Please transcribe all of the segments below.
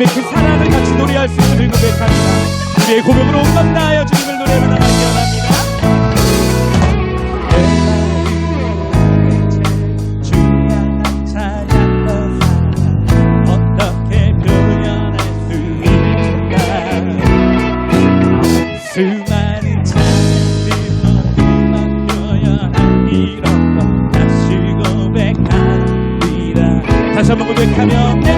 주님의 그 사랑을 같이 노래할 수 있음을 고백합니다. 우리의 고백으로 온건 나여 주님을 노래하며 이런 것 다시 고백합니다. 다시 한번 고백하며.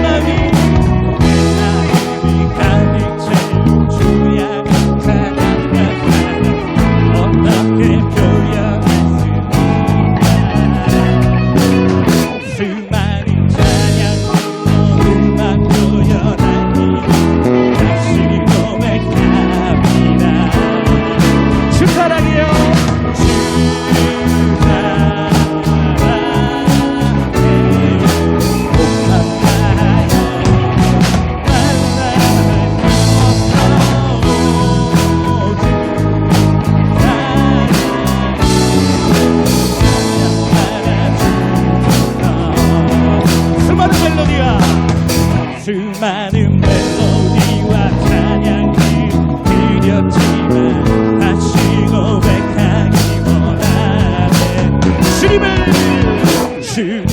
수많은 멜로디와 찬양이 그렸지만 다시 고백하기 원하네. 주님을 주.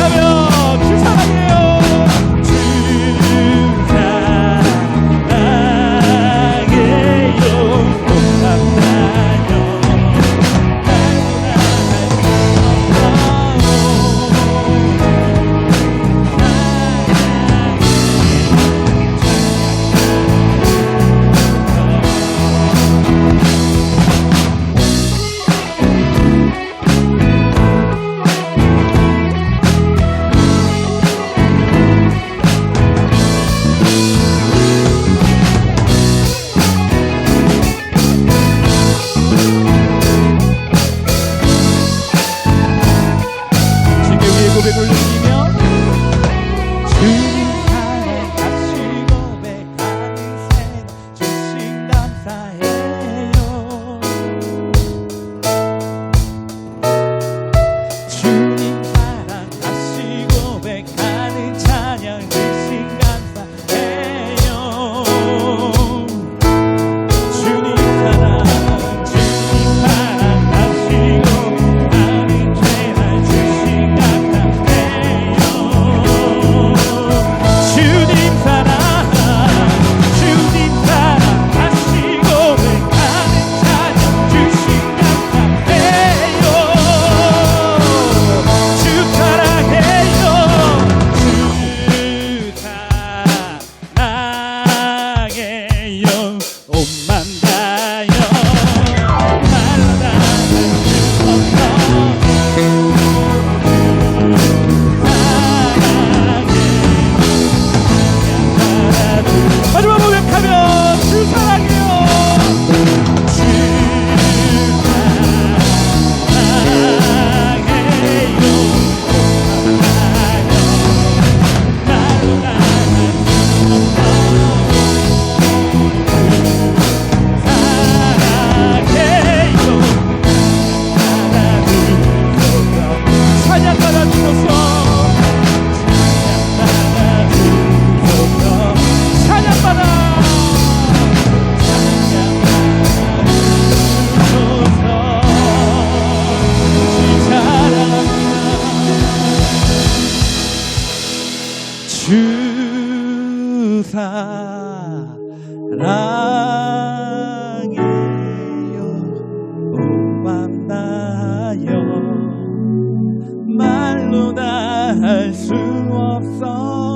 Savior. 사랑해요. 오 만나요 말로 다 할 수 없어.